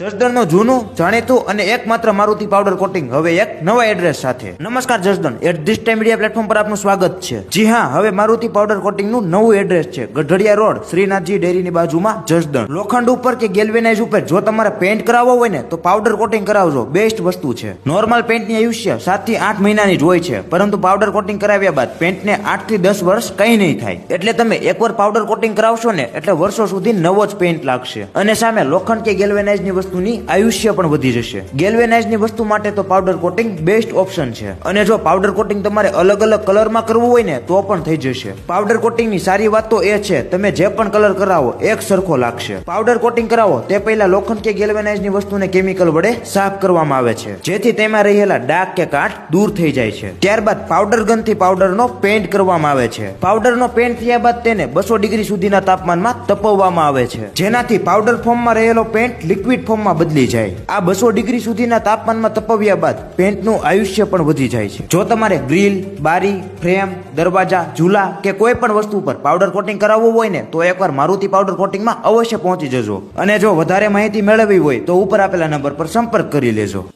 જસદણનું જૂનું, જાણીતું અને એકમાત્ર મારુતિ પાવડર કોટિંગ હવે એક નવા એડ્રેસ સાથે. નમસ્કાર Jasdan at this time media platform પર આપનું સ્વાગત છે. જી હા, હવે મારુતિ પાવડર કોટિંગનું નવું એડ્રેસ છે. ગઢડિયા રોડ, શ્રીનાથજી ડેરીની બાજુમાં જસદણ. લોખંડ ઉપર કે ગેલ્વેનાઇઝ ઉપર જો તમારે પેન્ટ કરાવવો હોય ને, તો પાવડર કોટિંગ કરાવજો. બેસ્ટ વસ્તુ છે. નોર્મલ પેન્ટની આયુષ્ય સાતથી આઠ મહિનાની જ હોય છે. પરંતુ પાવડર કોટિંગ કરાવ્યા બાદ પેન્ટને આઠથી દસ વર્ષ કંઈ નહીં થાય. એટલે તમે એકવાર પાવડર કોટિંગ કરાવશો ને, એટલે વર્ષો સુધી નવો જ પેન્ટ લાગશે. અને સામે લોખંડ કે ગેલ્વેનાઇઝની વસ્તુની આયુષ્ય પણ વધી જશે. ગેલ્વેનાઇઝની વસ્તુ માટે તો પાવડર કોટિંગ બેસ્ટ ઓપ્શન છે. અને જો પાવડર કોટિંગ તમારે અલગ અલગ કલરમાં કરવું હોય ને, તો પણ થઈ જશે. પાવડર કોટિંગની સારી વાત તો એ છે, તમે જે પણ કલર કરાવો, એક સરખો લાગશે. પાવડર કોટિંગ કરાવો, તે પહેલા લોખંડ કે ગેલ્વેનાઇઝની વસ્તુને કેમિકલ વડે સાફ કરવામાં આવે છે. જેથી તેમાં રહેલા ડાઘ કે કાટ દૂર થઈ જાય છે. ત્યારબાદ પાવડર ગનથી પાવડરનો પેન્ટ કરવામાં આવે છે. પાવડરનો પેન્ટ થયા બાદ તેને બસો ડિગ્રી સુધીના તાપમાનમાં તપવવામાં આવે છે. જેનાથી પાવડર ફોર્મમાં રહેલો પેન્ટ લિક્વિડ ફોર્મમાં બદલી જાય. આ બસો ડિગ્રી સુધીના તાપમાનમાં તપવ્યા બાદ પેન્ટનું આયુષ્ય પણ વધી જાય છે. જો તમારે ગ્રીલ, બારી, ફ્રેમ, દરવાજા, ઝૂલા કે કોઈ પણ વસ્તુ પર પાવડર કોટિંગ કરાવવું હોય ને, તો એકવાર મારુતિ પાવડર કોટિંગમાં અવશ્ય પહોંચી જજો. અને જો વધારે માહિતી મેળવવી હોય, તો ઉપર આપેલા નંબર પર સંપર્ક કરી લેજો.